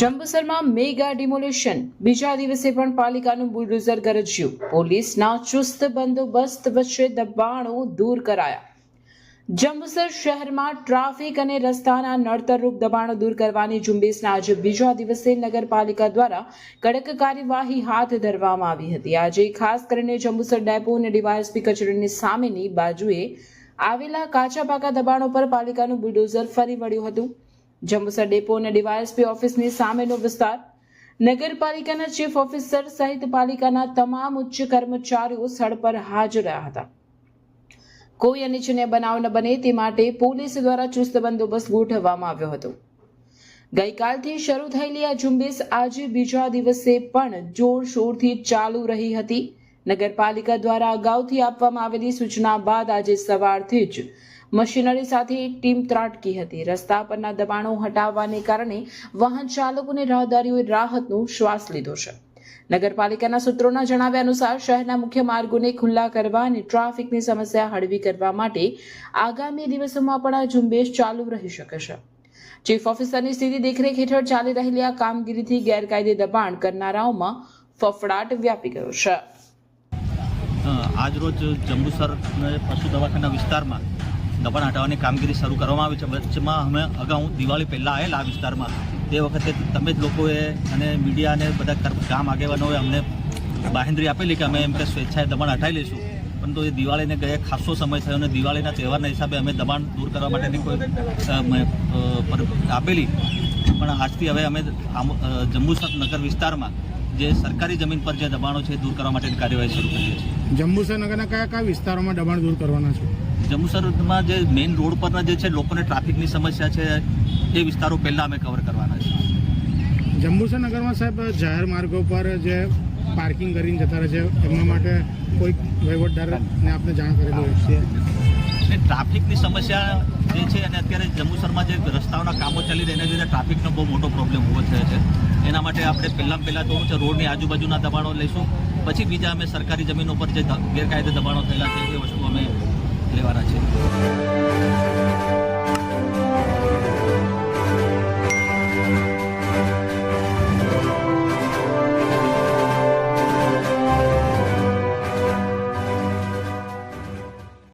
જંબુસરમાં mega demolition. બીજા દિવસે પણ પાલિકાનું બુલડોઝર ગરજ્યું. પોલીસના ચુસ્ત બંદોબસ્ત વચ્ચે દબાણો દૂર કરાયા. જંબુસર શહેરમાં ટ્રાફિક અને રસ્તાના નડતરરૂપ દબાણો દૂર કરવાની ઝુંબેશના આજે બીજા દિવસે નગરપાલિકા દ્વારા કડક કાર્યવાહી હાથ ધરવામાં આવી હતી. આજે ખાસ કરીને જંબુસર ડેપો અને ડીવાયએસપી કચેરીની સામેની બાજુએ આવેલા કાચા પાકા દબાણો પર પાલિકાનું બુલડોઝર ફરી વળ્યું હતું. જંબુસર ડેપો અને ડીવાયએસપી ઓફિસની સામેનો વિસ્તાર. નગરપાલિકાના ચીફ ઓફિસર સહિત પાલિકાના તમામ ઉચ્ચ કર્મચારીઓ સ્થળ પર હાજર રહ્યા હતા. કોઈ અનિચ્છનીય બનાવ ન બને તે માટે પોલીસ દ્વારા ચુસ્ત બંદોબસ્ત ગોઠવવામાં આવ્યો હતો. ગઈકાલથી શરૂ થયેલી આ ઝુંબેશ આજે બીજા દિવસે પણ જોરશોરથી ચાલુ રહી હતી. નગરપાલિકા દ્વારા અગાઉથી આપવામાં આવેલી સૂચના બાદ આજે સવારથી જ મશીનરી સાથે ટીમ ત્રાટકી હતી. રસ્તા પરના દબાણો હટાવવાને કારણે વાહન ચાલકોને રાહદારીઓએ રાહતનો શ્વાસ લીધો છે. નગરપાલિકાના સૂત્રોના જણાવ્યા અનુસાર શહેરના મુખ્ય માર્ગોને ખુલ્લા કરવા અને ટ્રાફિકની સમસ્યા હળવી કરવા માટે આગામી દિવસોમાં પણ આ ઝુંબેશ ચાલુ રહી શકે છે. ચીફ ઓફિસરની સ્થિતિ દેખરેખ હેઠળ ચાલી રહેલી આ કામગીરીથી ગેરકાયદે દબાણ કરનારાઓમાં ફફડાટ વ્યાપી ગયો છે. આજરોજ જંબુસર પશુ દવાખાના વિસ્તારમાં દબાણ હટાવવાની કામગીરી શરૂ કરવામાં આવી છે. વચ્ચેમાં અમે અગાઉ દિવાળી પહેલાં આવેલા આ વિસ્તારમાં. તે વખતે તમે જ લોકોએ અને મીડિયાને બધા ગામ આગેવાનોએ અમને બાહેંધરી આપેલી કે અમે એમ કે સ્વેચ્છાએ દબાણ હટાવી લઈશું. પરંતુ એ દિવાળીને ગયા ખાસો સમય થયો અને દિવાળીના તહેવારના હિસાબે અમે દબાણ દૂર કરવા માટેની કોઈ આપેલી. પણ આજથી હવે અમે જંબુસર નગર વિસ્તારમાં જે સરકારી જમીન પર જે દબાણો છે દૂર કરવા માટેની કાર્યવાહી શરૂ કરીએ છીએ જંબુસર નગરના કયા કયા વિસ્તારોમાં દબાણ દૂર કરવાના છે? જંબુસરમાં જે મેઇન રોડ પરના જે છે લોકોને ટ્રાફિકની સમસ્યા છે એ વિસ્તારો પહેલાં અમે કવર કરવાના છે. જંબુસર નગરમાં સાહેબ જાહેર માર્ગો પર જે પાર્કિંગ કરીને જતા રહે છે એમના માટે કોઈ વહીવટદારને આપણે જાણ કરેલી છે? અને ટ્રાફિકની સમસ્યા જે છે અને અત્યારે જંબુસરમાં જે રસ્તાઓના કામો ચાલી રહ્યા લીધે ટ્રાફિકનો બહુ મોટો પ્રોબ્લેમ ઊભો થયો છે. એના માટે આપણે પહેલાં પહેલાં તો છે રોડની આજુબાજુના દબાણો લઈશું પછી બીજા અમે સરકારી જમીનો ઉપર જે ગેરકાયદે દબાણો થયેલા છે એ વસ્તુ અમે છે